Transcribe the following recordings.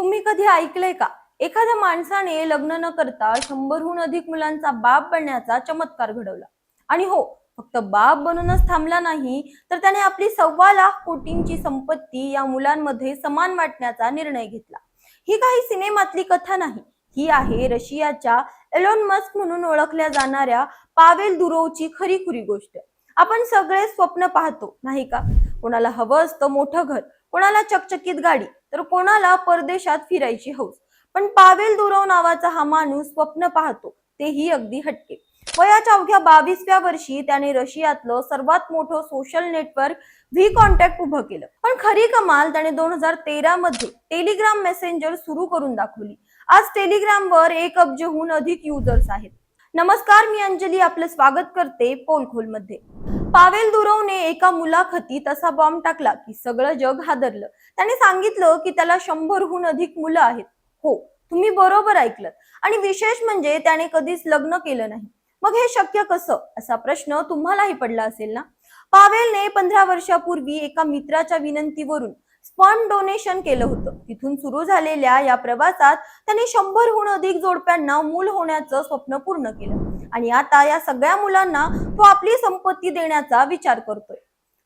तुम्ही कधी ऐकलंय का? एखाद्या माणसाने लग्न न करता शंभरहून अधिक मुलांचा बाप बनण्याचा चमत्कार घडवला. आणि हो फक्त बाप बनूनच थांबला नाही तर त्याने आपली सव्वा लाख कोटींची संपत्ती या मुलांमध्ये समान वाटण्याचा निर्णय घेतला. ही काही सिनेमातली कथा नाही. ही आहे रशियाच्या एलोन मस्क म्हणून ओळखल्या जाणाऱ्या पावेल दुरोवची खरी खुरी गोष्ट. आपण सगळे स्वप्न पाहतो नाही का? कोणाला हवं असतं मोठं घर कोणाला चकचकीत गाडी तर कोणाला परदेशात फिरायची हौस. पण पावेल दुरव नावाचा हा माणूस स्वप्न पाहतो तेही अगदी हटके. वयाच्या अवघ्या बावीसव्या वर्षी त्याने रशियातलं सर्वात मोठं सोशल नेटवर्क व्ही कॉन्टॅक्ट उभं केलं. पण खरी कमाल त्याने दोन हजार तेरा मध्ये टेलिग्राम मेसेंजर सुरू करून दाखवली. आज टेलिग्रामवर एक अब्जहून अधिक युजर्स आहेत. नमस्कार मी अंजली. आपलं स्वागत करते पोलखोलमध्ये पावेल दुरवने एका मुलाखतीत असा बॉम्ब टाकला की सगळं जग हादरलं. त्याने सांगितलं की त्याला शंभरहून अधिक मुलं आहेत. हो तुम्ही बरोबर ऐकलं आणि विशेष म्हणजे त्याने कधीच लग्न केलं नाही. मग हे शक्य कसं? असा प्रश्न तुम्हालाही पडला असेल ना? पावेलने पंधरा वर्षापूर्वी एका मित्राच्या विनंतीवरून स्पर्म डोनेशन केलं होतं. तिथून सुरू झालेल्या या प्रवासात त्याने शंभरहून अधिक जोडप्यांना मूल होण्याचं स्वप्न पूर्ण केलं. आणि आता या सगळ्या मुलांना तो आपली संपत्ती देण्याचा विचार करतोय.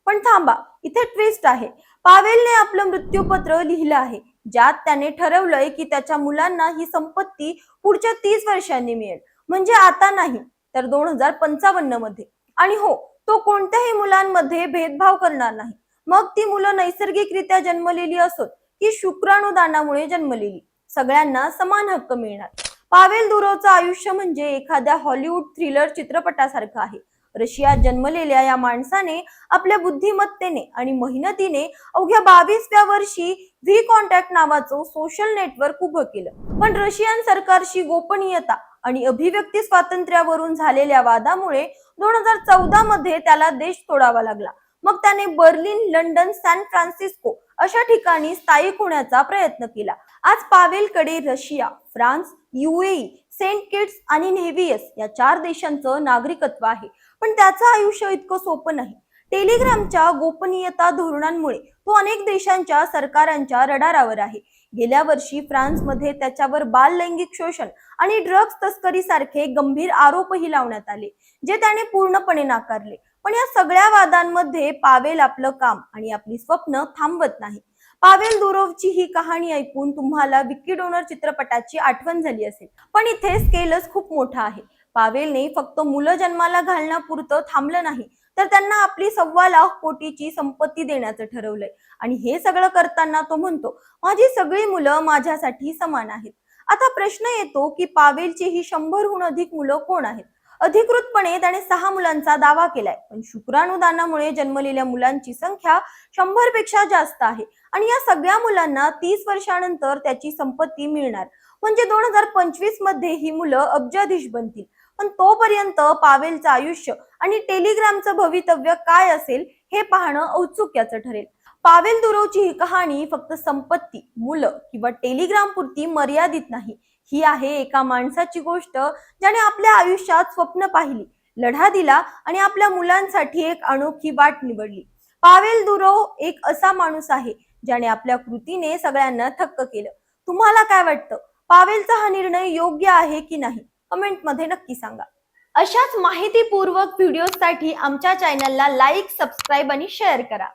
पण थांबा इथे ट्विस्ट आहे. पावेलने आपलं मृत्यूपत्र लिहिलं आहे ज्यात त्याने ठरवलंय की त्याच्या मुलांना ही संपत्ती पुढच्या तीस वर्षांनी मिळेल. म्हणजे आता नाही तर दोन हजार पंचावन्नमध्ये आणि हो तो कोणत्याही मुलांमध्ये भेदभाव करणार नाही. मग ती मुलं नैसर्गिकरित्या जन्मलेली असोत की शुक्राणुदानामुळे जन्मलेली? सगळ्यांना समान हक्क मिळणार. पावेल दुरोचं आयुष्य म्हणजे एखाद्या हॉलिवूड थ्रिलर चित्रपटासारखं आहे. रशियात जन्मलेल्या या माणसाने आपल्या बुद्धिमत्तेने आणि मेहनतीने अवघ्या बावीसव्या वर्षी व्ही कॉन्टॅक्ट नावाचं सोशल नेटवर्क उभं केलं. पण रशियन सरकारशी गोपनीयता आणि अभिव्यक्ती स्वातंत्र्यावरून झालेल्या वादामुळे दोन हजार चौदा मध्ये त्याला देश सोडावा लागला. मग त्याने बर्लिन लंडन सॅन फ्रान्सिस्को अशा ठिकाणी स्थायिक होण्याचा प्रयत्न केला. आज पावेलकडे Russia France UAE Saint Kitts आणि नेव्हियस या चार देशांचं नागरिकत्व आहे. पण त्याचं आयुष्य इतकं सोपं नाही. टेलिग्रामच्या गोपनीयता धोरणांमुळे तो अनेक देशांच्या सरकारांच्या रडारावर आहे. गेल्या वर्षी फ्रान्समध्ये त्याच्यावर बाल लैंगिक शोषण आणि ड्रग्ज तस्करी सारखे गंभीर आरोपही लावण्यात आले जे त्याने पूर्णपणे नाकारले. पण या सगळ्या वादांमध्ये पावेल आपलं काम आणि आपली स्वप्न थांबवत नाही. पावेल दुरोवची ही कहाणी ऐकून तुम्हाला विक्की डोनर चित्रपटाची आठवण झाली असेल. पण इथे स्केलच खूप मोठा आहे. पावेलने फक्त मुलं जन्माला घालण्यापुरतं थांबलं नाही तर त्यांना आपली सव्वा लाख कोटीची संपत्ती देण्याचं ठरवलंय. आणि हे सगळं करताना तो म्हणतो माझी सगळी मुलं माझ्यासाठी समान आहेत. आता प्रश्न येतो की पावेलची ही शंभरहून अधिक मुलं कोण आहेत? अधिकृतपणे त्याने सहा मुलांचा दावा केलाय. पण शुक्राणुदानामुळे जन्मलेल्या मुलांची संख्या शंभरपेक्षा जास्त आहे आणि या सगळ्या मुलांना तीस वर्षानंतर त्याची संपत्ती मिळणार. म्हणजे दोन हजार पंचवीसमध्ये ही मुलं अब्जाधीश बनतील. पण तोपर्यंत पावेलचं आयुष्य आणि टेलिग्रामचं भवितव्य काय असेल हे पाहणं औत्सुक्याचं ठरेल. पावेल दुरवची ही कहाणी फक्त संपत्ती मुलं किंवा टेलिग्राम पुरती मर्यादित नाही. ही आहे एका माणसाची गोष्ट ज्याने आपल्या आयुष्यात स्वप्न पाहिली लढा दिला आणि आपल्या मुलांसाठी एक अनोखी वाट निवडली. पावेल दुरो एक असा माणूस आहे ज्याने आपल्या कृतीने सगळ्यांना थक्क केलं. तुम्हाला काय वाटतं? पावेलचा हा निर्णय योग्य आहे की नाही? कमेंटमध्ये नक्की सांगा. अशाच माहितीपूर्वक व्हिडिओसाठी आमच्या चॅनलला लाईक सबस्क्राईब आणि शेअर करा.